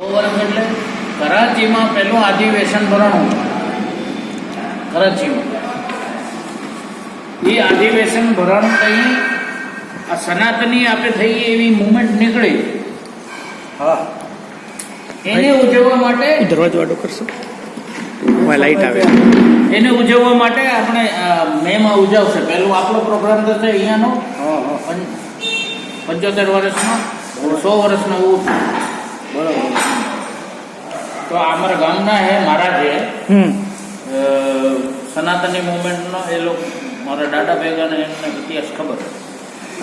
વર્ષ એટલે કરાચીમાં પહેલું અધિવેશન ભરણું કરાચીમાં. એ અધિવેશન ભરણ થઈ આ સનાતની આપણે થઈ એવી મુવમેન્ટ નીકળી. હા. એને ઉજવવા માટે દરવાજો આડો કરશો? લાઈટ આવે. એને ઉજવવા માટે આપણે મેમાં ઉજવશે. પહેલું આપણો પ્રોગ્રામ થશે અહીંયાનો. હા હા. પંચોતેર વર્ષનો સો વર્ષનો એવું બરાબર. તો અમારા ગામના હે મારા જે. હમ. સનાતની મુવમેન્ટનો એ લોકો મારા દાદા ભેગાને એમને ઇતિહાસ ખબર.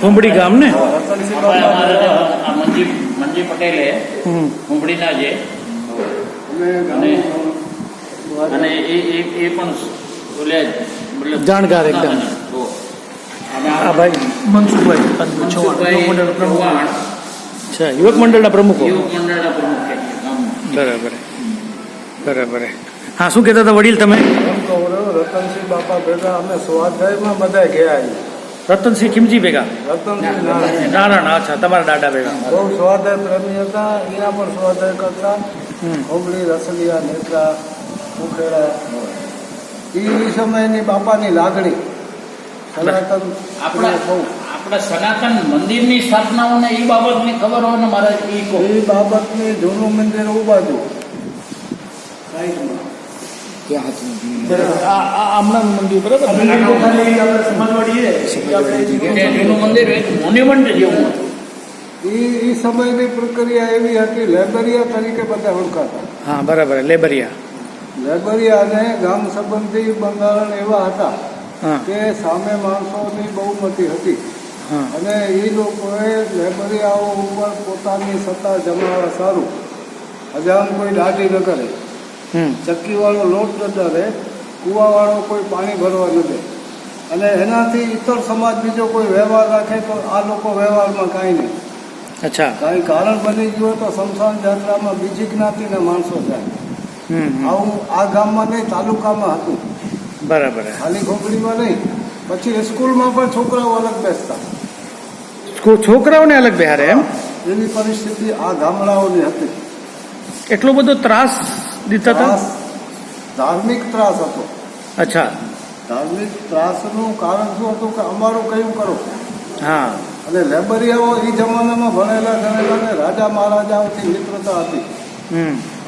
ખુંબડી ગામ ને? મંજી મંજી પટેલે હમ. જે. અને અને એ એ એ પણ બોલે મતલબ જાણકાર એકદમ. આ ભાઈ. મનસુખભાઈ મનસુખભાઈ અચ્છા યુવક મંડળના પ્રમુખો. યુવક મંડળના પ્રમુખ. બરાબર. બરાબર. હા શું કહેતા હતા વડીલ તમે? રતનસિંહ બાપા ભેગા અમે સ્વાધ્યાયમાં બધા ગયા રતનસિંહ ખીમજી ભેગા? રતનસિંહ નારાયણ. અચ્છા તમારા દાદા ભેગા. બહુ સ્વાધ્યાય પ્રેમી હતા એના પણ સ્વાધ્યાય કરતા. ઓગળી રસલિયા નેત્રા મુખેડા. એ સમયની બાપાની લાગણી. સનાતન આપણે બહુ આપણા સનાતન મંદિરની સ્થાપનાઓને એ બાબતની ખબર હોય ને મારે એ કહો. એ બાબતની જૂનું મંદિર ઊભા સાઈડમાં. આ આ આમણાનું મંદિર બરાબર? જૂનું મંદિર એક મોન્યુમેન્ટ જેવું હતું. એ એ સમયની પ્રક્રિયા એવી હતી લેબરિયા તરીકે બધા ઓળખાતા. હા બરાબર લેબરિયા. લેબરિયા અને ગામ સંબંધી બંધારણ એવા હતા કે સામે માણસોની બહુમતી હતી. અને એ લોકોએ લેબરિયાઓ ઉપર પોતાની સત્તા જમાવવા સારું. હજામ કોઈ દાઢી ન કરે. હમ. ચક્કીવાળો લોટ ન ડરે કૂવાવાળો કોઈ પાણી ભરવા ન દે. અને એનાથી ઇતર સમાજ બીજો કોઈ વ્યવહાર રાખે તો આ લોકો વ્યવહારમાં કાંઈ નહીં. અચ્છા. કાંઈ કારણ બની ગયું તો સમસાન જાત્રામાં બીજી જ્ઞાતિના માણસો હમ. આવું આ ગામમાં નહીં તાલુકામાં હતું. બરાબર ખાલી ખોપડીમાં નહીં. પછી સ્કૂલમાં પણ છોકરાઓ અલગ બેસતા. છોકરાઓને અલગ બિહારે એમ? એવી પરિસ્થિતિ આ ગામડાઓની હતી. એટલો બધો ત્રાસ દીધા હતા? ધાર્મિક ત્રાસ હતો. અચ્છા. ધાર્મિક ત્રાસનું કારણ શું હતું કે અમારું કયું કરો? હા. અને લેબરિયાઓ એ જમાનામાં ભણેલા ગણેલા ને રાજા મહારાજાઓથી મિત્રતા હતી.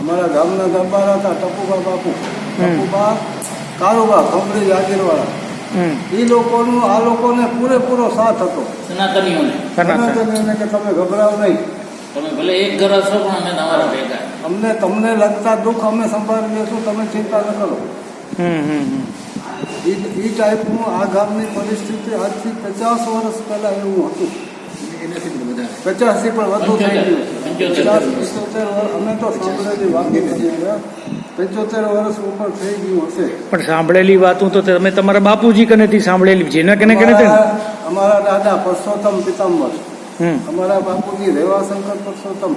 અમારા ગામના દરબાર હતા ટપુબા બાપુ. ટપુબા કારુબા ખંભરી જાગીરવાળા. એ લોકોનું આ લોકોને પૂરેપૂરો સાથ હતો. સનાતનીઓને. સનાતનીઓને કે તમે ગભરાવ નહીં. તમે ભલે એક ઘર હશો પણ અમે તમારા ભેગા. અમને તમને લગતા દુઃખ અમે સંભાળી લેશું તમે ચિંતા ન કરો. એ ટાઈપનું આ ગામની પરિસ્થિતિ આજથી પચાસ વર્ષ પહેલા એવું હતું. પચાસથી પણ વધુ થઈ ગયું. પંચોતેર. પચાસ વર્ષ અમે તો સાંભળેલી વાત પંચોતેર વર્ષ ઉપર થઈ ગયું હશે. પણ સાંભળેલી વાતો તો તમે તમારા બાપુજી કનેથી સાંભળેલી જેના કને કને તે? અમારા દાદા પરસોત્તમ પિતાંબર. અમારા બાપુજી રેવાશંકર પરસોત્તમ.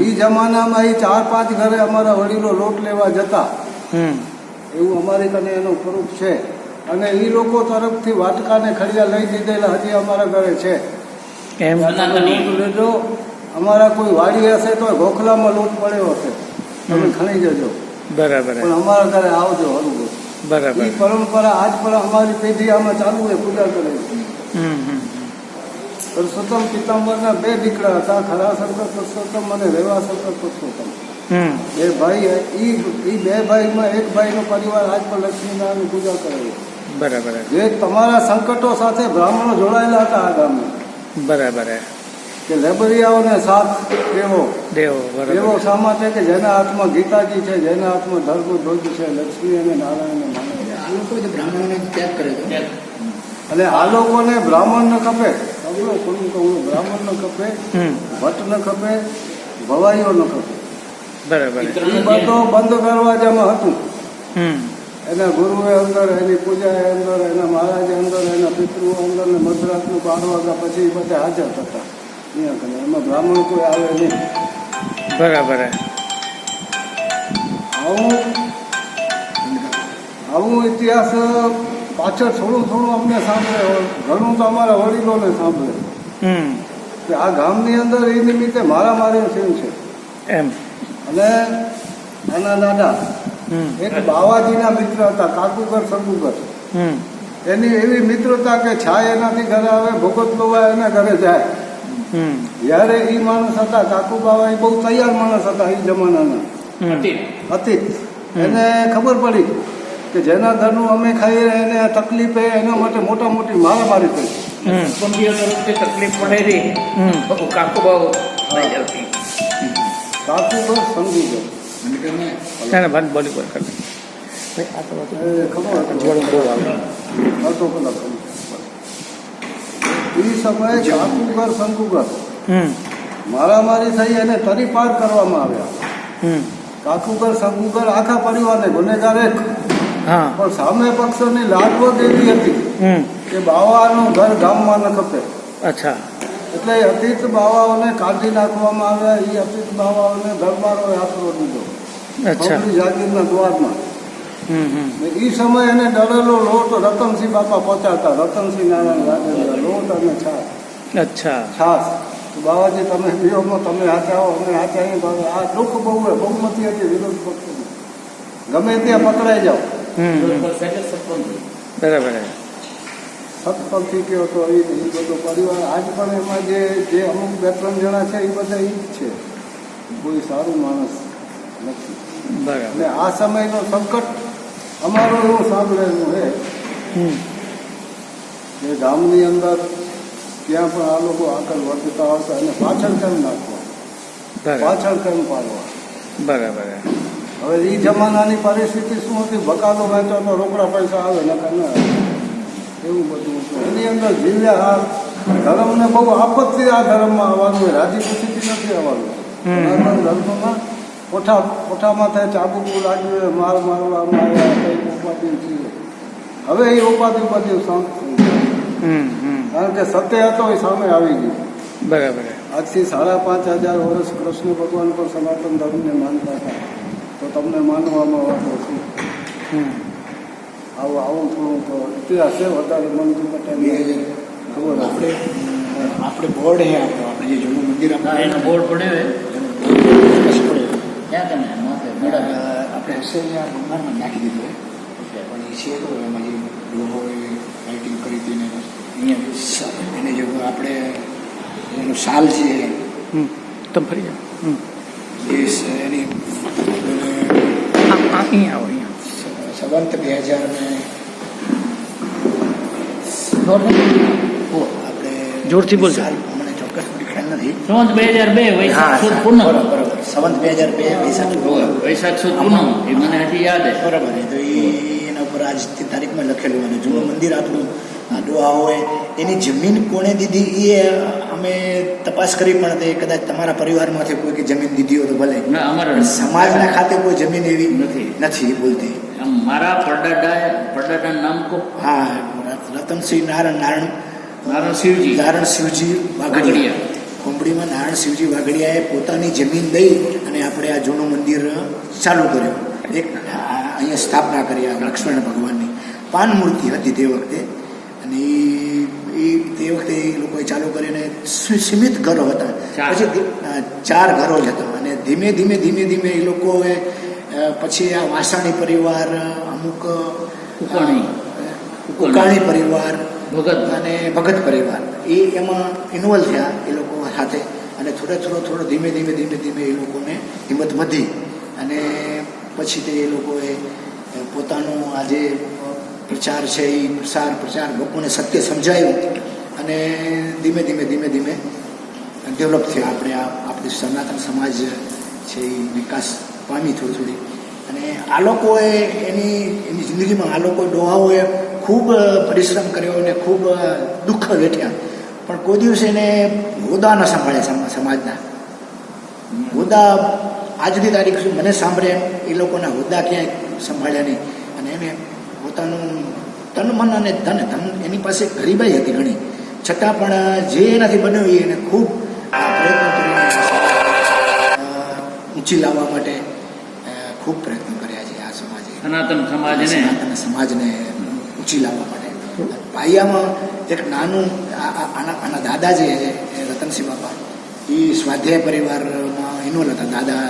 એ જમાનામાં એ ચાર પાંચ ઘરે અમારા વડીલો લોટ લેવા જતા. હમ. એવું અમારી કને એનું પ્રૂફ છે. અને એ લોકો તરફથી વાટકાને ખડિયા લઈ દીધેલા હજી અમારા ઘરે છે. એમ? લેજો અમારા કોઈ વાડી હશે તો ગોખલામાં લોટ પડ્યો હશે. તમે ખણી જજો. બરાબર. પણ અમારા ઘરે આવજો હરું બરાબર. એ પરંપરા આજ પણ અમારી પેઢી આમાં ચાલુ હોય પૂજા કરે પુરુષોત્તમ હમ હમ પિતાંબરના બે દીકરા હતા. ખરાશંકર પુરુષોત્તમ અને રેવા શંકર પુરુષોત્તમ બે ભાઈ એ ઈ બે ભાઈમાં એક ભાઈનો પરિવાર આજ પણ લક્ષ્મીનારાયણ પૂજા કરે બરાબર. જે તમારા સંકટો સાથે બ્રાહ્મણો જોડાયેલા હતા આ ગામમાં બરાબર કે લેબરિયાઓને સાથ દેવો. દેવો દેવો શા માટે કે જેના હાથમાં ગીતાજી છે જેના હાથમાં ધર્મ ધ્વજ છે લક્ષ્મી અને નારાયણને માને છે. અને આ લોકોને બ્રાહ્મણ ન ખપે. સમજો કોનું કહું બ્રાહ્મણ ન ખપે હમ. ભટ્ટ ન ખપે ભવાઈઓ ન ખપે. બરાબર એ બધો બંધ દરવાજામાં હતું. હમ. એના ગુરુએ અંદર એની પૂજાએ અંદર એના મહારાજે અંદર એના પિતૃઓ અંદર ને મધરાતનું બાર વાગ્યા પછી બધા હાજર થતા અહીંયા કને એમાં બ્રાહ્મણ કોઈ આવે નહીં. બરાબર આવું આવું ઇતિહાસ પાછળ થોડું થોડું અમને સાંભળે. ઘણું તો અમારા વડીલોને સાંભળે. કે આ ગામની અંદર એ નિમિત્તે મારા મારી થયું છે. એમ. અને એના દાદા એક બાવાજીના મિત્ર હતા કાકુકર શંકુકર હમ. એની એવી મિત્રતા કે છાય એનાથી ઘરે આવે ભગત લોવા એના ઘરે જાય. હમ. જ્યારે એ માણસ હતા કાકુ બાવા એ બહુ તૈયાર માણસ હતા એ જમાનાના. હતી એને ખબર પડી કે જેના ઘરનું અમે ખાઈએ એને તકલીફ એ એના માટે મોટા મોટી મારામારી કુટુંબીઓ તકલીફ પડે રહી કાકુ બાવ કાકુ સંકુકર ના ના બોલી બોલ કર ભાઈ આ તો બહુ આવે. એ સમયે મારામારી થઈ અને તરી પાર કરવામાં આવ્યા. કાકુગર શંકુગર આખા પરિવારને ગુનેગાર એક. હા. પણ સામે પક્ષની લાગવત એવી હતી. કે બાવાનું ઘર ગામમાં ન ખપે. અચ્છા. એટલે અતિત બાવાઓને કાઢી નાખવામાં આવ્યા એ અતીત બાવાઓને દરબારોએ આશરો દીધો. જાગીરના દ્વારમાં. હમ હમ. ને એ સમયે એને ડરેલો લોટ રતનસિંહ બાપા પહોંચાડતા રતનસિંહ નારાયણ રાજેન્દ્ર લોટ અને છાસ અચ્છા. છાસ બાબાજી બાવાજી તમે વિરોધમાં તમે હાથે આવો અમે તો આ દુઃખ બહુ હોય બહુમતી હતી વિરોધ પક્ષની. ગમે ત્યાં પકડાઈ જાઓ. બરાબર સતપંથી કયો તો એ બધો પરિવાર. આજ પણ એમાં જે જે અમુક બે ત્રણ જણા છે એ બધા એ જ છે. કોઈ સારું માણસ નથી. બરાબર. આ સમયનો સંકટ અમારો એવું સાંભળેલું છે. એ કે ગામની અંદર ત્યાં પણ આ લોકો આગળ વધતા આવતા અને પાછળ કેમ નાખવા પાછળ કેમ પાડવા. બરાબર. હવે એ જમાનાની પરિસ્થિતિ શું હતી? બકાલો તો રોકડા પૈસા આવે નકર ના આવે. એવું બધું એની અંદર જીવ્યા હાલ ધર્મને બહુ આપત્તિ આ ધર્મમાં આવવાનું હોય રાજી ખુશીથી નથી આવવાનું. ધર્મમાં કોઠા કોઠામાં થાય ચાબુકું લાગ્યું માર મારવામાં આવ્યા ઉપાધિ છે. હવે એ ઉપાધિ ઉપાધિ શાંત કારણ કે સત્ય હતો એ સામે આવી ગયું. બરાબર. આજથી સાડા પાંચ હજાર વર્ષ કૃષ્ણ ભગવાન પણ સનાતન ધર્મને માનતા હતા. તો તમને માનવામાં આવતો શું હમ. આવું આવું થોડું તો ઇતિહાસ છે વધારે મંદિર ખબર આપણે આપણે બોર્ડ હે આપણો આપણે જે જૂનું મંદિર આપણે એનો બોર્ડ પડ્યો હે. ક્યાં તમે? આપણે હશે અહીંયા ભંગારમાં નાખી દીધું પણ એ છે તો એમાં જે લોહોએ લાઇટિંગ કરી હતી ને અહીંયા એને જો આપણે એનો સાલ છે હમ. તમે ફરી જાઓ. હમ. એ સ- એની અહીંયા આવો અહીંયા બે હજાર ને આપણે જોરથી બોલ સાલ મને ચોક્કસ ખ્યાલ નથી. સંવત બે હજાર બે વૈશાખ સુદ હા, પૂનમ. બરોબર સંવંત બે હજાર બે વૈશાખ વૈશાખ સુદ પૂનમ એ મને હજી યાદ છે. બરાબર તો એ એના ઉપર આજની તારીખમાં લખેલું અને જૂનું મંદિર આપણું ડોહા હોય એની જમીન કોણે દીધી એ અમે તપાસ કરી પણ તે કદાચ તમારા પરિવારમાંથી કોઈ કે જમીન દીધી હોય તો ભલે. ના સમાજના ખાતે કોઈ જમીન એવી નથી. નથી બોલતી. મારા પરદાદા પરદાદાનું નામ કો? હા રતનસિંહ નારાયણ નારાયણ નારાયણ શિવજી. નારાયણ શિવજી વાઘડિયા. વાઘડિયા. નારાયણ શિવજી વાઘડિયાએ પોતાની જમીન દઈ અને આપણે આ જૂનું મંદિર ચાલુ કર્યું. એક અહીંયા સ્થાપના કરી આ લક્ષ્મણ ભગવાનની પાન મૂર્તિ હતી તે વખતે. અને ઈ તે વખતે એ લોકોએ ચાલુ કરીને સીમિત ઘરો હતા. ચાર. પછી ચાર ઘરો જ હતા. અને ધીમે ધીમે ધીમે ધીમે એ લોકોએ પછી આ વાસાણી પરિવાર અમુક ઉકાણી. ઉકાણી પરિવાર ભગત. અને ભગત પરિવાર. એ એમાં ઇન્વોલ્વ થયા એ લોકો સાથે. અને થોડે થોડો થોડો ધીમે ધીમે ધીમે ધીમે એ લોકોને હિંમત વધી. અને પછી તે એ લોકોએ પોતાનો આ જે પ્રચાર છે એ પ્રસાર પ્રચાર લોકોને સત્ય સમજાયું. અને ધીમે ધીમે ધીમે ધીમે ડેવલપ થયા. આપણે આ આપણી સનાતન સમાજ છે એ વિકાસ પામી થોડી થોડી. અને આ લોકોએ એની એની જિંદગીમાં આ લોકો ડોહાઓએ ખૂબ પરિશ્રમ કર્યો અને ખૂબ દુઃખ વેઠ્યા. પણ કોઈ દિવસ એને હોદ્દા ન સંભાળ્યા સમાજના. હોદ્દા આજની તારીખ સુધી મને સાંભળે, એ લોકોના હોદ્દા ક્યાંય સંભાળ્યા નહીં. અને એને પોતાનું તન, મન અને ધન ધન એની પાસે ગરીબાઈ હતી ઘણી. છતાં પણ જે એનાથી બન્યું એને ખૂબ પ્રયત્ન કરીને ઊંચી લાવવા માટે ખૂબ પ્રયત્ન કર્યા છે આ સમાજે. સનાતન સમાજને? સનાતન સમાજને ઊંચી લાવવા માટે. પાયામાં એક નાનું આના આના દાદા જે છે રતનસિંહ બાપા એ સ્વાધ્યાય પરિવારમાં ઇન્વોલ્વ હતા દાદા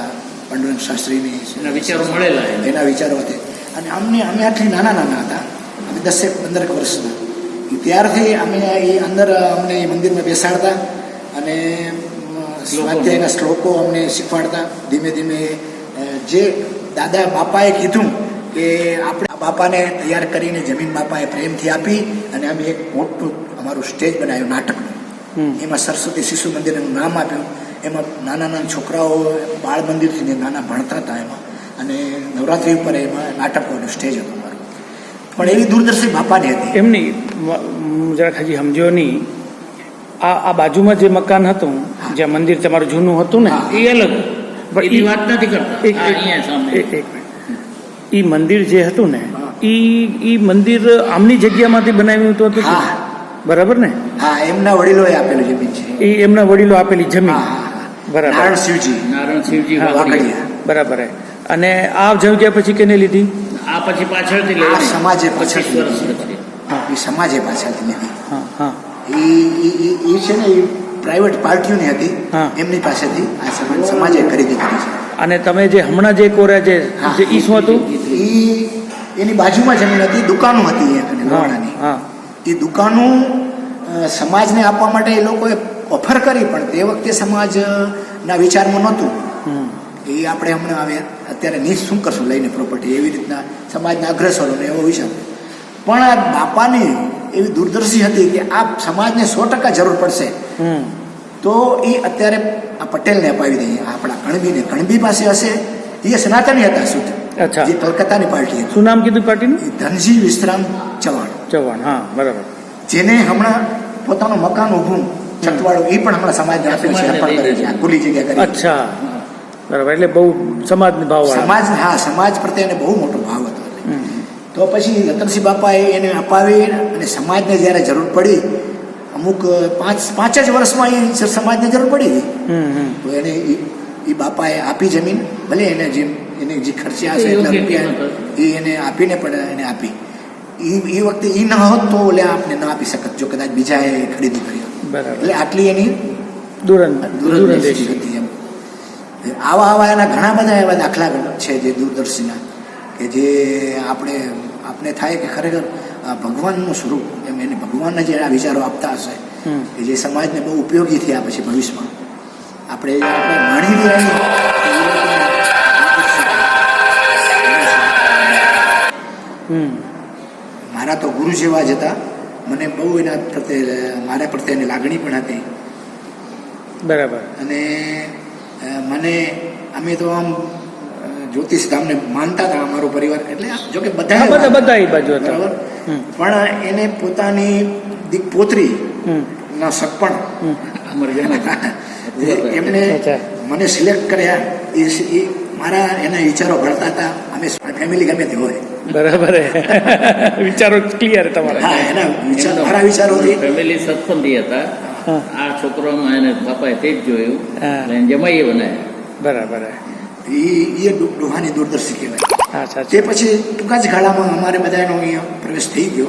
પાંડુરંગ શાસ્ત્રીની એના વિચારો મળેલા એના વિચારો હતા. અને અમને અમે આટલી નાના નાના હતા. અમે દસેક પંદરેક વર્ષના. ત્યારથી અમે એ અંદર અમને એ મંદિરમાં બેસાડતા અને સ્વાધ્યાયના શ્લોકો અમને શીખવાડતા. ધીમે ધીમે જે દાદા બાપાએ કીધું કે આપણે બાપાને તૈયાર કરીને જમીન બાપાએ પ્રેમથી આપી અને અમે એક મોટું અમારું સ્ટેજ બનાવ્યું નાટકનું. એમાં સરસ્વતી શિશુ મંદિરનું નામ આપ્યું. એમાં નાના નાના છોકરાઓ બાળ મંદિરથી નાના ભણતા હતા એમાં. અને નવરાત્રિ ઉપર એમાં નાટકોનું સ્ટેજ હતું અમારું. પણ એવી દૂરદર્શી બાપાની હતી. એમની જરાક હજી સમજ્યો નહીં. આ આ બાજુમાં જે મકાન હતું જ્યાં મંદિર તમારું જૂનું હતું ને એ અલગ પણ એની વાત નથી કરતા. એક- એક-. ઈ મંદિર જે હતું ને એ ઈ ઈ મંદિર આમની જગ્યામાંથી બનાવ્યું હતું હતું? બરાબર ને? હા એમના વડીલોએ આપેલું જમીન છે. એ એમના વડીલો આપેલી જમીન. હા હા, હા. બરાબર. નારાયણ શિવજી. નારાયણ શિવજી હા, બરાબર હે. અને આ જગ્યા પછી કેને લીધી? આ પછી પાછળથી આ સમાજે પાછળથી પછી. એ સમાજે પાછળથી લીધી. હા હા. એ છે ને એ પ્રાઇવેટ પાર્ટીઓની હતી એમની પાસેથી આ સમાજ સમાજે ખરીદી કરી છે. અને તમે જે હમણાં જે કોર્યા જે ઈ શું હતું? એ એની બાજુમાં જમીન હતી દુકાનો હતી એક લોહાણાની એ દુકાનો સમાજને આપવા માટે એ લોકોએ ઓફર કરી પણ તે વખતે સમાજના વિચારમાં નહોતું. એ આપણે હમણાં આવે અત્યારે નીચ શું કરશું લઈને પ્રોપર્ટી એવી રીતના સમાજના અગ્રેસરોને એવો વિચાર. પણ આ બાપાની એવી દૂરદર્શી હતી કે આ સમાજને સો ટકા જરૂર પડશે. હમ. તો એ અત્યારે આ પટેલને અપાવી દઈએ. આપણા કણબીને. કણબી પાસે હશે. એ સનાતની હતા શુદ્ધ અચ્છા. જે કલકત્તાની પાર્ટી હતી. શું નામ કીધું પાર્ટીનું? ધનજી વિશ્રામ ચવાણ ચવાણ હા બરાબર. જેને હમણાં પોતાનું મકાન ઊભું છતવાળું એ પણ હમણાં સમાજને આપ્યું છે અર્પણ કરે છે ખુલ્લી જગ્યા કરી. અચ્છા. બરાબર. એટલે બહુ સમાજ ભાવ સમાજ હા સમાજ પ્રત્યે એને બહુ મોટો ભાવ તો પછી રતનસિંહ બાપાએ એને અપાવી અને સમાજને જ્યારે જરૂર પડી અમુક પાંચ પાંચ જ વર્ષમાં એ સમાજને જરૂર પડી. હમ હમ. તો એને એ બાપાએ આપી જમીન ભલે એને જે એને જે ખર્ચ્યા હશે એટલા રૂપિયા એ એને આપીને પણ એને આપી. એ એ વખતે એ ન હોત તો ઓલે આપને ન આપી શકત જો કદાચ બીજાએ ખરીદી કરી હોત. એટલે આટલી એની દૂરંદેશી હતી એમ. આવા આવા એના ઘણા બધા એવા દાખલા છે જે દૂરદર્શીના કે જે આપણે આપણે થાય કે ખરેખર ભગવાનનું સ્વરૂપ એમ એને ભગવાનના જે આ વિચારો આપતા હશે કે જે સમાજને બહુ ઉપયોગી થયા પછી ભવિષ્યમાં. આપણે આપણે માણી રહ્યા મારા તો ગુરુ જેવા જ હતા. મને બહુ એના પ્રત્યે મારા પ્રત્યે એની લાગણી પણ હતી. બરાબર. અને મને અમે તો આમ જ્યોતિષ ધામને માનતા હતા અમારો પરિવાર. એટલે જોકે બધા બધા બધા એ બાજુ બરાબર? પણ એને પોતાની દીક પોતરી ના સગપણ એમને મને સિલેક્ટ કર્યા. એ મારા એના વિચારો ભળતા હતા અમે ફેમિલી ગમે તે હોય. બરાબર વિચારો ક્લિયર તમારા. હા એના વિચારો મારા વિચારો ફેમિલી સત્સંગી હતા. આ છોકરોમાં એને બાપાએ તે જ જોયું. એને જમાઈએ બનાવ્યા. બરાબર. એ ડોહાની દૂરદર્શી કહેવાય. તે પછી ટૂંકા જ ગાળામાં અમારે બધાનો અહીંયા પ્રવેશ થઈ ગયો.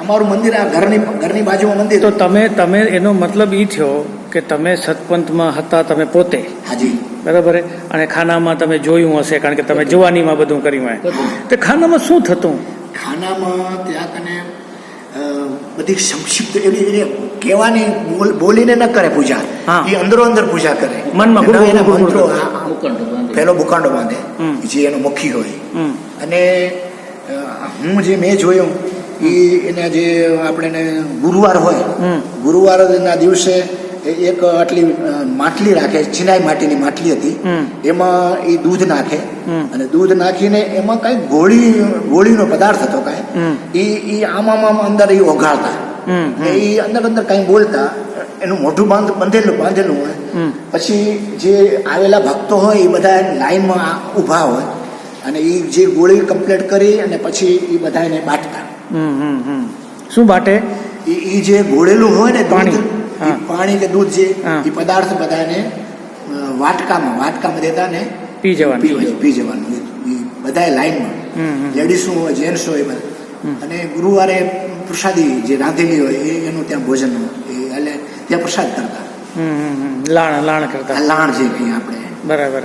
અમારું મંદિર આ ઘરની ઘરની બાજુમાં મંદિર. તો તમે તમે એનો મતલબ એ થયો કે તમે સતપંથમાં હતા તમે પોતે. હાજી. બરાબર અને ખાનામાં તમે જોયું હશે કારણ કે તમે જવાનીમાં બધું કર્યું હોય. તો ખાનામાં શું થતું? ખાનામાં ત્યાં કને બધી સંક્ષિપ્ત એવી એને કહેવાની બોલ- બોલીને ન કરે પૂજા. એ અંદરો અંદર પૂજા કરે. મનમાં એના- મંત્રો. પહેલો ભૂકાંડો બાંધે જે એનો મુખી હોય. અને હું જે મેં જોયું એ એના જે આપણે એને ગુરુવાર હોય. ગુરુવારના દિવસે એક આટલી માટલી રાખે ચિનાઈ માટીની માટલી હતી. એમાં એ દૂધ નાખે. અને દૂધ નાખીને એમાં કઈ ગોળી ગોળીનો પદાર્થ હતો. કાંઈ. એ એ આમ આમ આમ અંદર એ હમ. એ અંદર અંદર કઈ બોલતા એનું મોઢું બાંધ બાંધેલું બાંધેલું હોય પછી જે આવેલા ભક્તો હોય એ બધા લાઈનમાં ઊભા હોય અને એ જે ગોળી કમ્પ્લીટ કરી અને પછી એ બધા એને બાટતા શું બાટે એ જે ગોળેલું હોય ને પાણી. પાણી કે દૂધ જે એ પદાર્થ બધાને વાટકામાં વાટકામાં દેતા ને પી જવાનું પી પી જવાનું બધાએ લાઈનમાં હમ. હોય જેન્ટ્સ હોય બધા અને ગુરુવારે પ્રસાદી જે રાંધેલી હોય એ એનું ત્યાં ભોજન એ એટલે ત્યાં પ્રસાદ કરતા. હમ હમ હમ. લાણ લાણ કરતા. લાણ જે કહીએ આપણે. બરાબર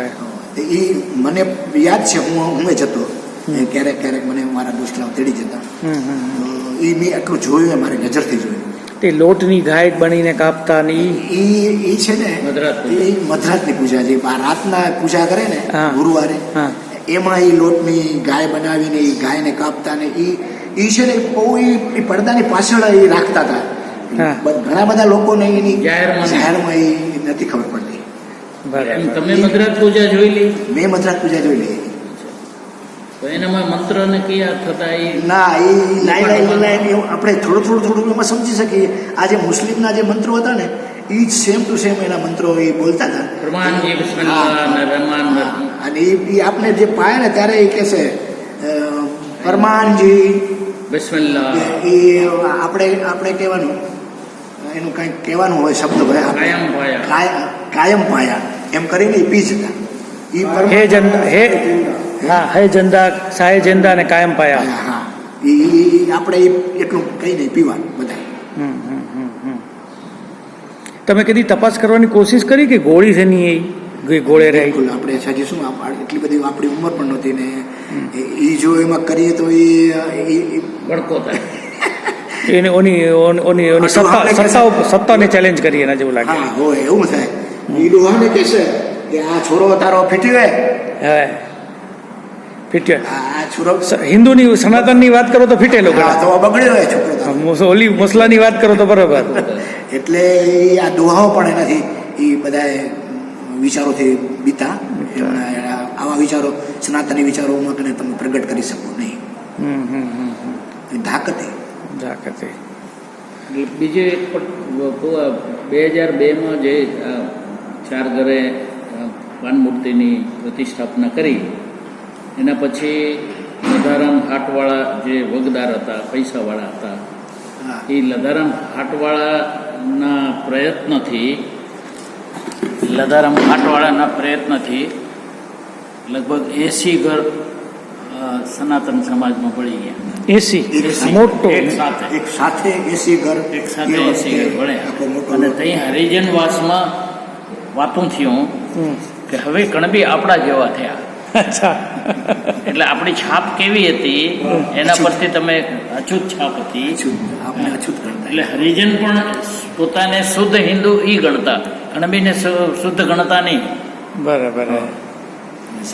એ મને યાદ છે હું હું જતો ક્યારેક ક્યારેક મને મારા દોસ્તલાઓ તેડી જતા. હમ હમ હમ. એ મેં એટલું જોયું એ મારી નજરથી જોયું. તે લોટની ગાય બનીને કાપતા ને એ એ છે ને. એ મધરાતની પૂજા છે રાતના પૂજા કરે ને ગુરુવારે હા. એમાં એ લોટની ગાય બનાવીને એ ગાયને કાપતા ને એ એ છે ને બહુ એ એ પડદાની પાછળ એ રાખતા હતા. ઘણા બધા લોકોને એની જાહેરમાં જાહેરમાં એ નથી ખબર પડતી. તમે મદ્રાસ પૂજા જોઈ લી? મેં મદ્રાસ પૂજા જોઈ લી. તો એનામાં મંત્ર ને કયા થતા એ ના એ લાઈ લાઈ લાઈ આપણે થોડું થોડું થોડું એમાં સમજી શકીએ. આ જે મુસ્લિમના જે મંત્રો હતા ને એ જ સેમ ટુ સેમ એના મંત્રો એ બોલતા હતા. અને એ એ આપણે જે પાય ને ત્યારે એ કહેશે અ, પરમાનજી એ આપણે આપણે કહેવાનું એનું કંઈક કહેવાનું હોય શબ્દ ભાઈ કાયમ પાયા. કાય- કાયમ પાયા. એમ કરીને એ પી જતા એ હે જન હે હા હે જંદા સાહે જંદા ને કાયમ પાયા. હા એ એ આપણે એ કહી દઈએ પીવાનું બધા. તમે કદી તપાસ કરવાની કોશિશ કરી કે ગોળી છે નહીં એ ગોળે રહી. બિલકુલ આપણે હજી શું એટલી બધી આપણી ઉંમર પણ નહોતી ને. એ જો એમાં કરીએ તો એ ભડકો થાય. એને ઓની ઓની ઓની સત્તા સત્તા સત્તાને ચેલેન્જ કરી એના જેવું લાગે. હા હોય એવું થાય. એ ડોહાને કહેશે કે આ છોરો તારો ફીટ્યો હવે ફીટ્યો. આ છોરો હિન્દુની સનાતનની વાત કરો તો ફીટેલો હા તો હોય છોકરો ઓલી મસલાની વાત કરો તો બરોબર. એટલે આ દોહાઓ પણ એનાથી એ બધા વિચારોથી બીતા. આવા વિચારો સનાતની વિચારોમાં કને તમે પ્રગટ કરી શકો નહીં. ધાકતે. ધાકતે. બીજે એક બે હજાર બેમાં જે ચાર ઘરે પાનમૂર્તિની પ્રતિષ્ઠાપના કરી. એના પછી લધારામ હાટવાળા જે વગદાર હતા પૈસાવાળા હતા હા. એ લધારામ હાટવાળાના પ્રયત્નથી લધારામ હાટવાળાના પ્રયત્નથી લગભગ એસી ઘર સનાતન સમાજમાં પડી ગયા. એસી? મોટો. એક સાથે. એસી ઘર એક સાથે એસી ઘર ભણ્યા અને ત્યાં હરિજન વાસમાં વાતું થયું કે હવે કણબી આપણા જેવા થયા. અચ્છા. એટલે આપણી છાપ કેવી હતી? એના પરથી તમે અછૂત છાપ હતી. અછૂત. આપણે અછૂત એટલે હરિજન પણ પોતાને શુદ્ધ હિન્દુ ઈ ગણતા. કણબીને બીને શુદ્ધ ગણતા નહીં. બરાબર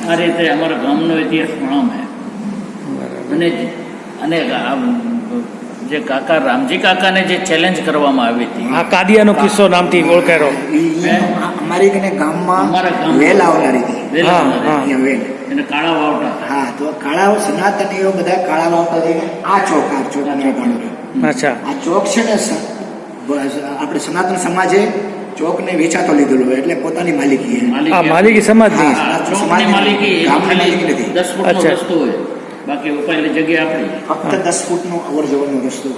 આ રીતે અમારા ગામનો ઇતિહાસ પ્રણામ છે. બરાબર. અને અને જે કાકા રામજી કાકાને જે ચેલેન્જ કરવામાં આવી હતી. આ કાદિયાનો કિસ્સો નામથી ઓળખાયો અમારી કને ગામમાં અમારા ગામ વેલ આવનારી હતી. હા, હા. વેલ. એને કાળા વાવટા હા તો કાળા સનાતનીઓ બધા કાળા વાવટા થઈને આ ચોક આ ચોક અચ્છા. આ ચોક છે ને આપણે સનાતન સમાજે ચોકને વેચાતો લીધેલો હોય એટલે પોતાની માલિકી આ માલિકી સમાજની. આ ચોકની માલિકી. ગામની માલિકી નથી. દસ ફૂટનો. રસ્તો હોય. બાકી ઉપાયેલી જગ્યા આપણી. ફક્ત દસ ફૂટનો અવર જવરનો રસ્તો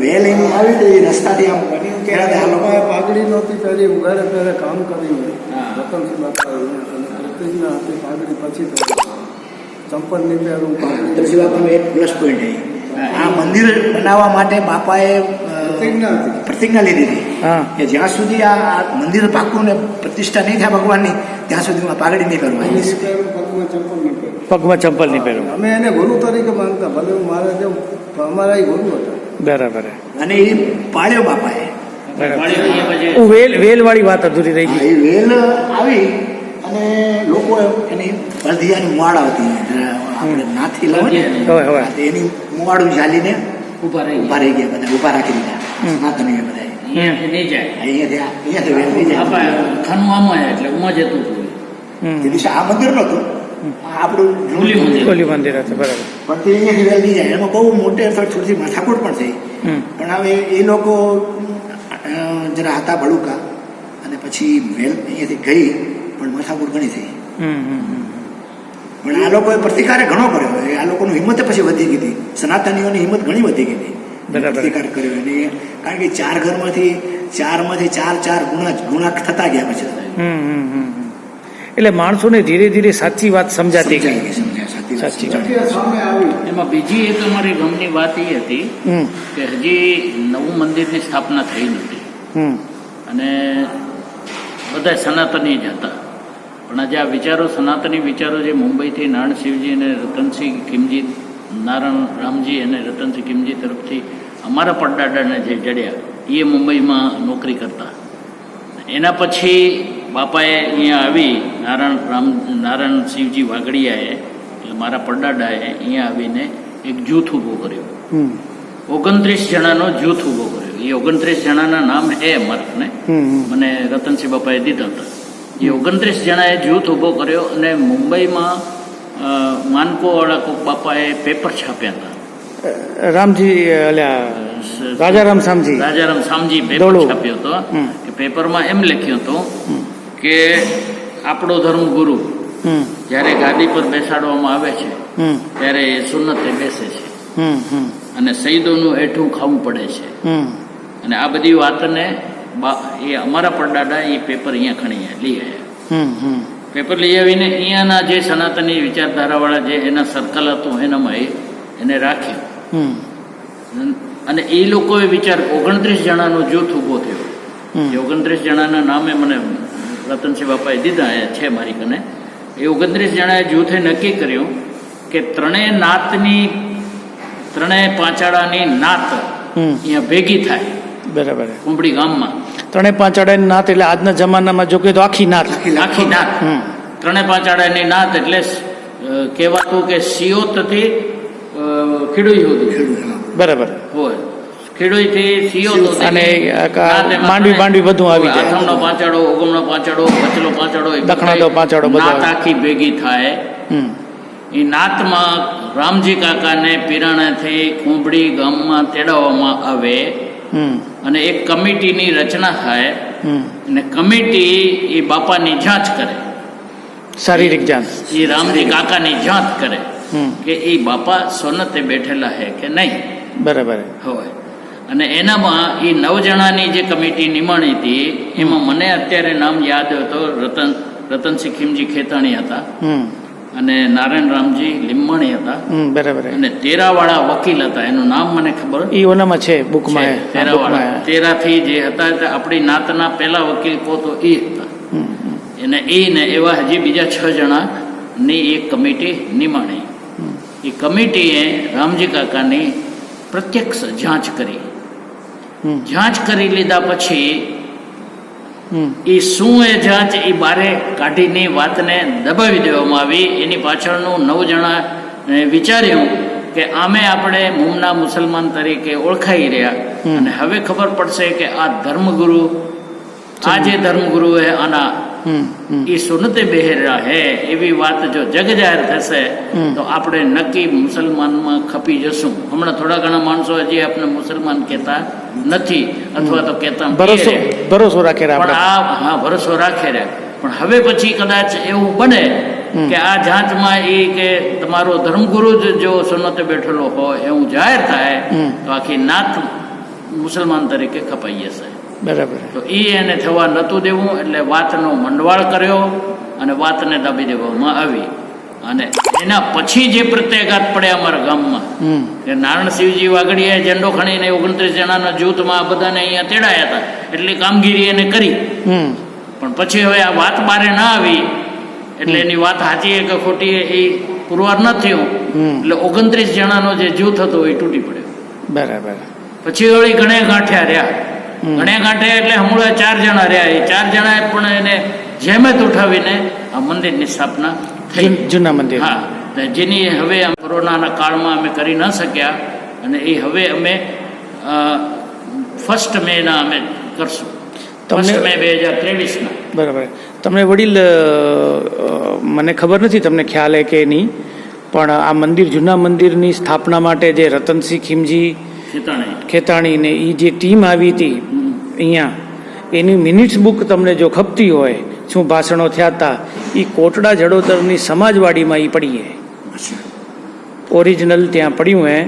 વેલ એમ આવી તો એ રસ્તાથી આમ બન્યું કે આ લોકો પાઘડી નહોતી પહેલી ઉઘાડે પહેરે કામ કર્યું. રતનસિંહ બાપા પાઘડી પછી તો ચંપલ નહીં પહેરવું પાઘડી બાપાનો એક પ્લસ પોઈન્ટ આ મંદિર બનાવવા માટે બાપાએ પ્રતિજ્ઞા પ્રતિજ્ઞા લીધી હતી. કે જ્યાં સુધી આ મંદિર પાકું ને પ્રતિષ્ઠા નહીં થાય ભગવાનની ત્યાં સુધી હું પાઘડી નહીં કરવાની પગમાં ચંપલ નહીં પહેરવું પહેરવું અમે એને ગુરુ તરીકે માનતા ભલે હું મારે જેમ અમારા એ ગુરુ હતા. બરાબર અને એ પાળ્યો બાપાએ. વેલ વેલ વાળી વાત અધૂરી રહી ગઈ. એ વેલ આવી અને લોકો એની બળદિયાની મોડ આવતી આપણે નાથી તો એની મોડું ઝાલીને ઊભા રહી ઊભા રહી ગયા બધા ઊભા રાખી દીધા. સનાતનીએ બધા અહીંયા નહીં જાય. અહીંયાથી આ- અહીંયાથી જાય. બાપા ખાનું આમાં એટલે ઉમાં જતું હતું. તે દિવસે આ મંદિર નહોતું. આપણું જૂનું મંદિર. હતું બરાબર. પણ તે અહીંયાથી વેલ જાય. એમાં બહુ મોટે થોડી થોડી માથાકૂટ પણ થઈ. પણ હવે એ લોકો જરા હતા બળુકા અને પછી વેલ અહીંયાથી ગઈ પણ માથાકૂટ ઘણી થઈ. પણ આ લોકોએ પ્રતિકારે ઘણો કર્યો. એ આ લોકોની હિંમત પછી વધી ગઈ હતી. સનાતનીઓની હિંમત ઘણી વધી ગઈ હતી. પ્રતિકાર કર્યો અને કારણ કે ચાર ઘરમાંથી ચારમાંથી ચાર ચાર ગુણા ગુણા થતા ગયા પછી. એટલે માણસોને ધીરે ધીરે સાચી વાત સમજાતી ગઈ. સાચી વાત એમાં બીજી એક અમારી ગમની વાત એ હતી કે હજી નવું મંદિરની સ્થાપના થઈ નથી. અને બધા સનાતની જ હતા. પણ આજે આ વિચારો સનાતની વિચારો જે મુંબઈથી નાણ શિવજી અને રતનસિંહ કિમજી નારાયણ રામજી અને રતનસિંહ કિમજી તરફથી અમારા પડદાદાને જે જડ્યા એ મુંબઈમાં નોકરી કરતા. એના પછી બાપાએ અહીંયા આવી નારાયણ રામ નારાયણ શિવજી વાઘડિયાએ એટલે મારા પડદાદાએ અહીંયા આવીને એક જૂથ ઊભું કર્યું. ઓગણત્રીસ જણાનો જૂથ ઊભો કર્યો. એ ઓગણત્રીસ જણાના નામ હે હમ. મને રતનસિંહ બાપાએ દીધા હતા. એ ઓગણત્રીસ જણાએ જૂથ ઊભો કર્યો અને મુંબઈમાં માનકોવાળા કોક બાપાએ પેપર છાપ્યા હતા. રામજી અલ્યા રાજારામ સામજી. રાજારામ સામજી પેપર. છાપ્યો હતો. કે પેપરમાં એમ લખ્યું હતું કે આપણો ધર્મ ગુરુ જ્યારે ગાદી પર બેસાડવામાં આવે છે ત્યારે એ સુન્નતે બેસે છે. અને શહીદોનું એઠું ખાવું પડે છે. અને આ બધી વાતને એ અમારા પડદાદા એ પેપર અહીંયા ખણી લઈ આવ્યા. પેપર લઈ આવીને અહીંયાના જે સનાતની વિચારધારાવાળા જે એના સર્કલ હતું એનામાં એ એને રાખ્યું અને એ લોકોએ વિચાર ઓગણત્રીસ જણાનો જૂથ ઊભો થયો. એ ઓગણત્રીસ જણાના નામે મને રતનસિંહ બાપાએ દીધા એ છે મારી કને. એ ઓગણત્રીસ જણાએ જૂથે નક્કી કર્યું કે ત્રણેય નાતની ત્રણેય પાંચાળાની નાત અહીંયા ભેગી થાય. બરાબર. કુંભડી ગામમાં. ત્રણે પાંચ અડાની નાત એટલે આજના જમાનામાં જો કે તો આખી નાત. આખી નાત. ત્રણે ત્રણે પાંચાળાની નાત એટલે કહેવાતું કે સિયોતથી ખીડુઈ. ખેડૂત બરાબર. હોય. ખેડૂતથી સુધી અને માંડવી ત્રણે- બધું આવી જાય. આથમનો પાંચાડો ઓગમનો પાંચાડો વચલો પાંચાડો દખણાનો બધો નાત આખી ભેગી થાય. એ નાતમાં રામજી કાકાને પીરાણાથી કુંબડી ગામમાં તેડાવવામાં આવે. અને એક કમિટીની રચના થાય અને કમિટી એ બાપાની જાંચ કરે. શારીરિક જાંચ. એ રામજી કાકાની જાંચ કરે કે એ બાપા સોનતે બેઠેલા હે કે નહીં. બરાબર. હોય. અને એનામાં એ નવ જણાની જે કમિટી નિમાણી હતી એમાં મને અત્યારે નામ યાદ હતો રતન રતનસિંહ ખીમજી ખેતાણી હતા. હમ. અને નારાયણ રામજી લીંબાણી હતા. બરાબર. અને તેરાવાળા વકીલ હતા. એનું નામ મને ખબર? એ ઓનામાં છે બુકમાં તેરાવાળા. તેરાથી જે હતા આપણી નાતના પહેલા વકીલ કહો તો એ હતા એને એ ને એવા હજી બીજા છ જણાની એક કમિટી નિમાણી. એ કમિટીએ રામજી કાકાની પ્રત્યક્ષ જાંચ કરી. જાંચ કરી લીધા પછી એ શું એ જાંચ એ બારે કાઢીને વાતને દબાવી દેવામાં આવી એની પાછળનું નવ જણા વિચાર્યું કે આમે આપણે મુમના મુસલમાન તરીકે ઓળખાઈ રહ્યા અને હવે ખબર પડશે કે આ ધર્મગુરુ આ જે ધર્મગુરુ એ આના. એ સુનતે બહેરા હે એવી વાત જો જગ જાહેર થશે તો આપણે નક્કી મુસલમાનમાં ખપી જશું. હમણાં થોડા ઘણા માણસો હજી આપણે મુસલમાન કહેતા નથી અથવા તો કહેતા ભરોસો ભરોસો રાખે પણ આ હા ભરોસો રાખે રે પણ હવે પછી કદાચ એવું બને કે આ જાંચમાં એ કે તમારો ધર્મગુરુ જ જો સુનતે બેઠેલો હોય એવું જાહેર થાય તો આખી નાત મુસલમાન તરીકે ખપાઈ જશે. બરાબર. તો એ એને થવા નહોતું દેવું એટલે વાતનો મંડવાળ કર્યો અને વાતને દાબી દેવામાં આવી. અને એના પછી જે પ્રત્યાઘાત પડ્યા અમારા ગામમાં કે નારાયણશિવજી વાગડીએ ઝંડો ખણીને ઓગણત્રીસ જણાના જૂથમાં બધાને અહીંયા તેડાયા હતા. એટલી કામગીરી એને કરી. પણ પછી હવે આ વાત બારે ના આવી એટલે એની વાત સાચી કે ખોટી એ પુરવાર ન થયું. એટલે ઓગણત્રીસ જણાનો જે જૂથ હતો એ તૂટી પડ્યો. બરાબર. પછી વળી ઘણે ગાંઠ્યા રહ્યા. હમ. કાંઠે એટલે હમણાં ચાર જણા રહ્યા. એ ચાર જણાએ પણ એને જેમત ઉઠાવીને આ મંદિરની સ્થાપના થઈ. જૂના મંદિર. હા જેની હવે કોરોનાના કાળમાં અમે કરી ન શક્યા અને એ હવે અમે ફર્સ્ટ મેના અમે કરશું. તમને- મે બે હજાર ત્રેવીસના. બરાબર. તમને વડીલ મને ખબર નથી તમને ખ્યાલ હે કે નહીં પણ આ મંદિર જૂના મંદિરની સ્થાપના માટે જે રતનસિંહ ખીમજી ખેતાણી. ખેતાણી ને એ જે ટીમ આવી હતી અહીંયા એની મિનિટ્સ બુક તમને જો ખપતી હોય શું ભાષણો થયા હતા એ કોટડા જડોદરની સમાજવાડીમાં એ પડી હે. ઓરિજિનલ ત્યાં પડ્યું હે.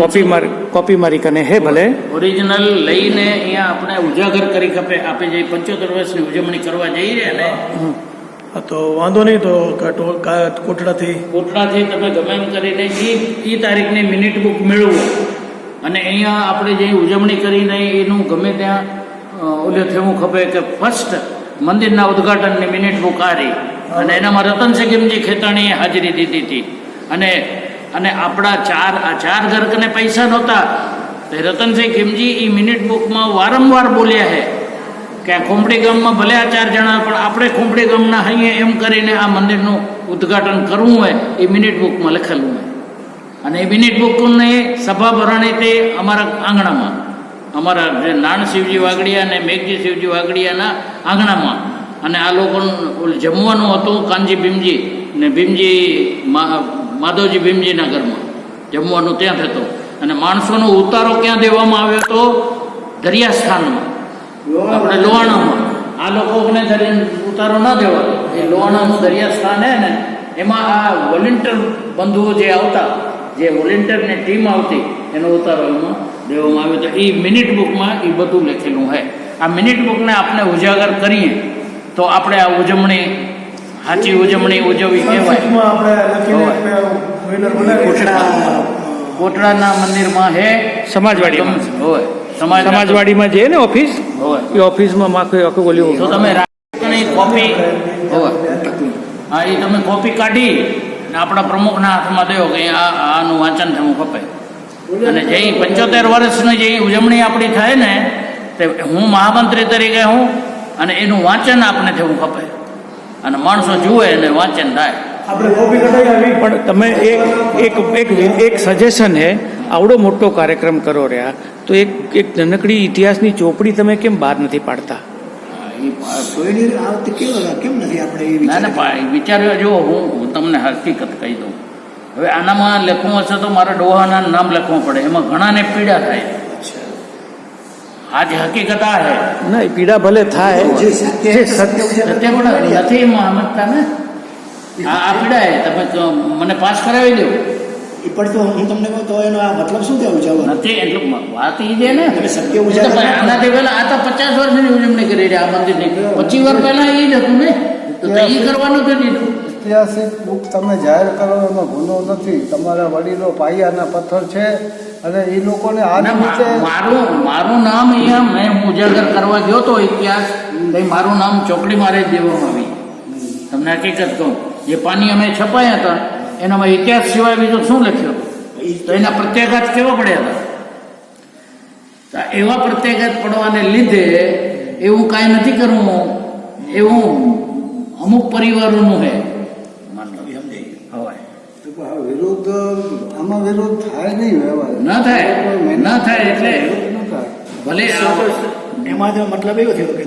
કોપી મારી કોપી મારી કને હે ભલે. ઓરિજિનલ લઈને અહીંયા આપણે ઉજાગર કરી ખપે આપણે જે પંચોતેર વર્ષની ઉજવણી કરવા જઈ રહ્યા ને. હા તો વાંધો નહીં તો કોટડાથી? કોટડાથી તમે ગમે એમ કરીને એ એ તારીખની મિનિટ બુક મેળવો. અને અહીંયા આપણે જે ઉજવણી કરીને એનું ગમે ત્યાં ઓલે થવું ખપે કે ફર્સ્ટ મંદિરના ઉદ્ઘાટનની મિનિટ બુક આરી અને એનામાં રતન સિંગમજી ખેતાણીએ હાજરી દીધી હતી. અને અને આપણા ચાર, આ ચાર ગર્કને પૈસા નહોતા. રતનસિંહ ખીમજી એ મિનિટ બુકમાં વારંવાર બોલ્યા છે કે આ ખોંભડી ગામમાં ભલે આ ચાર જણા પણ આપણે ખોંભડી ગામના હૈયે એમ કરીને આ મંદિરનું ઉદ્ઘાટન કરવું હોય, એ મિનિટ બુકમાં લખેલું હોય. અને એ મિનિટ બુકને સભા ભરણી તે અમારા આંગણામાં. અમારા જે નાણ શિવજી વાગડિયા અને મેઘજી શિવજી વાગડિયાના આંગણામાં. અને આ લોકોનું જમવાનું હતું કાનજી ભીમજી ને ભીમજી માધવજી ભીમજીના ઘરમાં. જમવાનું ત્યાં થતું. અને માણસોનો ઉતારો ક્યાં દેવામાં આવ્યો હતો દરિયાસ્થાનમાં. આપણે લોહાણામાં. આ લોકોને ઉતારો ન દેવાતો એ લોહાણાનું દરિયા સ્થાન હે ને એમાં આ વોલેન્ટિયર બંધુઓ જે આવતા જે વોલેન્ટિયરની ટીમ આવતી એનો ઉતારવામાં દેવામાં આવ્યો તો એ મિનિટ બુકમાં એ બધું લખેલું છે આ મિનિટ બુકને આપણે ઉજાગર કરીએ તો આપણે આ ઉજવણી સાચી ઉજવણી ઉજવવી કહેવાય. કોટડાના મંદિરમાં હે સમાજવાડીમાં. હોય. સમાજ સમાજવાડીમાં જે ને ઓફિસ હોય. એ ઓફિસમાં આખું આખું તો ઓલું તમે કોપી હોય. હા એ તમે કોપી કાઢી આપણા પ્રમુખના હાથમાં દો કે આ આનું વાંચન થવું ખપે. અને જે પંચોતેર વર્ષની જે ઉજવણી આપણી થાય ને તે હું મહામંત્રી તરીકે હું અને એનું વાંચન આપણે થવું ખપે. અને માણસો જુએ અને વાંચન થાય. પણ તમે એક એક એક એક સજેશન હે આવડો મોટો કાર્યક્રમ કરો રહ્યા તો એક એક નાનકડી ઇતિહાસની ચોપડી તમે કેમ બહાર નથી પાડતા? કેવો કેમ નથી આપણે ના ના વિચાર? વિચાર્યો જો હું તમને હકીકત કહી દઉં. હવે આનામાં લખવું હશે તો મારે ડોહાના નામ લખવું પડે. એમાં ઘણાને પીડા થાય. આજ હકીકત આ હે નહીં પીડા ભલે થાય જે સત્ય સત્ય સત્ય પણ નથી એમાં ને આ આ પીડા હે તમે મને પાસ કરાવી દો. એ પણ હું તમને કહું તો એનો આ મતલબ શું થયો ઉજવવાનો? નથી એટલું વાત એ છે ને. ભાઈ આનાથી પહેલા આ તો પચાસ વર્ષની ઉજવણી કરી રહ્યા આ મંદિરની પચીસ વર્ષ પહેલા એ જ હતું ને. તો તો એ કરવાનું તો દીધું ઐતિહાસિક બુક તમે જાહેર કરો એમાં ગુનો નથી. તમારા વડીલો પાયાના પથ્થર છે અને એ લોકોને આ ના, મારું મારું નામ અહીંયા મેં હું ઉજાગર કરવા ગયો તો ઇતિહાસ. તો મારું નામ ચોકડી મારે જ દેવામાં આવી તમને હકીકત કહું. જે પાણી અમે છપાયા હતા એનામાં ઇતિહાસ સિવાય બીજું શું લખ્યું? તો એના પ્રત્યાઘાત કેવા પડ્યા? હતા એવા પ્રત્યાઘાત પડવાને લીધે એવું કાંઈ નથી કરવું. એવું અમુક પરિવારોનું હે. વિરોધ આમાં વિરોધ થાય નહીં ના થાય. ના થાય એટલે થાય. ભલે એમાં મતલબ એવો થયો કે